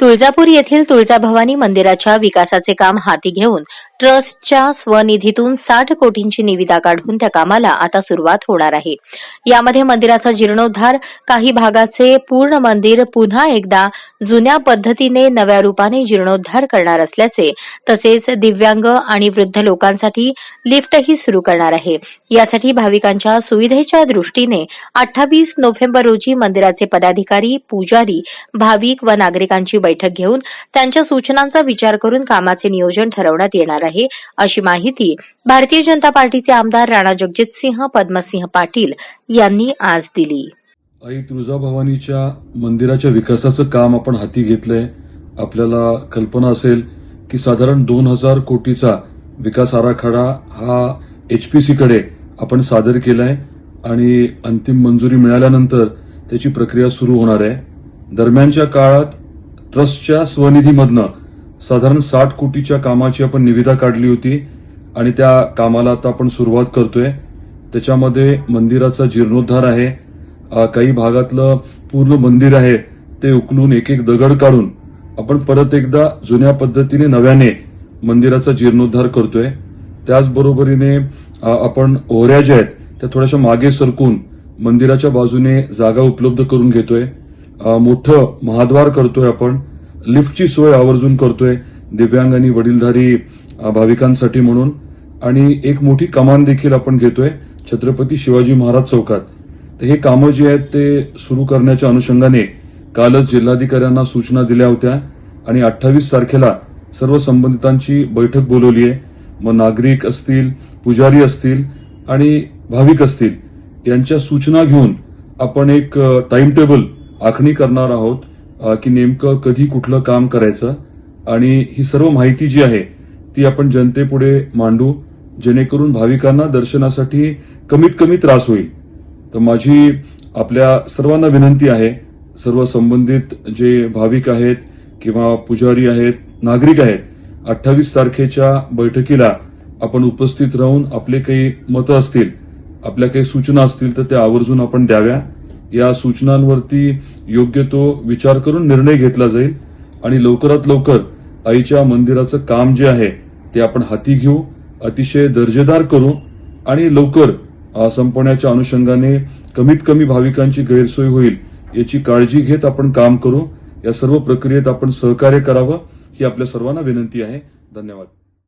तुळजापूर येथील तुळजाभवानी मंदिराच्या विकासाचे काम हाती घेऊन ट्रस्टच्या स्वनिधीतून साठ कोटींची निविदा काढून त्या कामाला आता सुरुवात होणार आहे. यामध्ये मंदिराचा जीर्णोद्धार काही भागाचे पूर्ण मंदिर पुन्हा एकदा जुन्या पद्धतीने नव्या रूपाने जीर्णोद्धार करणार असल्याचे तसेच दिव्यांग आणि वृद्ध लोकांसाठी लिफ्टही सुरू करणार आहे. यासाठी भाविकांच्या सुविधेच्या दृष्टीने अठ्ठावीस नोव्हेंबर रोजी मंदिराचे पदाधिकारी पुजारी भाविक व नागरिकांची बैठक घेऊन त्यांच्या सूचनांचा विचार करून कामाचे नियोजन ठरवण्यात येणार आहे. अशी माहिती भारतीय जनता पार्टीचे आमदार राणा जगजितसिंह पद्मसिंह पाटील यांनी आज दिली. आई तुळजाभवानीच्या मंदिराच्या विकासाचं काम आपण हाती घेतलंय. आपल्याला कल्पना असेल की साधारण दोन हजार कोटीचा विकास आराखडा हा एचपीसी कडे आपण सादर केलाय आणि अंतिम मंजुरी मिळाल्यानंतर त्याची प्रक्रिया सुरू होणार आहे. दरम्यानच्या काळात ट्रस्टच्या स्वनिधीमधनं साधारण साठ कोटीच्या कामाची आपण निविदा काढली होती आणि त्या कामाला आता आपण सुरुवात करतोय. त्याच्यामध्ये मंदिराचा जीर्णोद्धार आहे. काही भागातलं पूर्ण मंदिर आहे ते उकलून एक एक दगड काढून आपण परत एकदा जुन्या पद्धतीने नव्याने मंदिराचा जीर्णोद्धार करतोय. त्याचबरोबरीने आपण ओहऱ्या ज्या आहेत त्या थोड्याशा मागे सरकून मंदिराच्या बाजूने जागा उपलब्ध करून घेतोय. मोठं महाद्वार करतोय आपण. लिफ्टची सोय आवर्जून करतोय दिव्यांग आणि वडीलधारी भाविकांसाठी म्हणून. आणि एक मोठी कमान देखील आपण घेतोय छत्रपती शिवाजी महाराज चौकात. तर हे कामं जी आहेत ते सुरू करण्याच्या अनुषंगाने कालच जिल्हाधिकाऱ्यांना सूचना दिल्या होत्या. आणि अठ्ठावीस तारखेला सर्व संबंधितांची बैठक बोलवली आहे. मग नागरिक असतील पुजारी असतील आणि भाविक असतील यांच्या सूचना घेऊन आपण एक टाइम टेबल आखणी करणार आहोत. की नेमकं कधी कुठलं काम करायचं आणि ही सर्व माहिती जी आहे ती आपण जनतेपुढे मांडू जेणेकरून भाविकांना दर्शनासाठी कमीत कमी त्रास होईल. तर माझी आपल्या सर्वांना विनंती आहे सर्व संबंधित जे भाविक आहेत किंवा पुजारी आहेत नागरिक आहेत अठ्ठावीस तारखेच्या बैठकीला आपण उपस्थित राहून आपले काही मतं असतील आपल्या काही सूचना असतील तर त्या आवर्जून आपण द्याव्या. या सूचनांवरती योग्य तो विचार करून निर्णय घेतला जाईल आणि लवकरात लवकर आईच्या मंदिराचं काम जे आहे ते आपण हाती घेऊ अतिशय दर्जेदार करू आणि लवकर संपवण्याच्या अनुषंगाने कमीत कमी भाविकांची गैरसोय होईल याची काळजी घेत आपण काम करू. या सर्व प्रक्रियेत आपण सहकार्य करावं ही आपल्या सर्वांना विनंती आहे. धन्यवाद.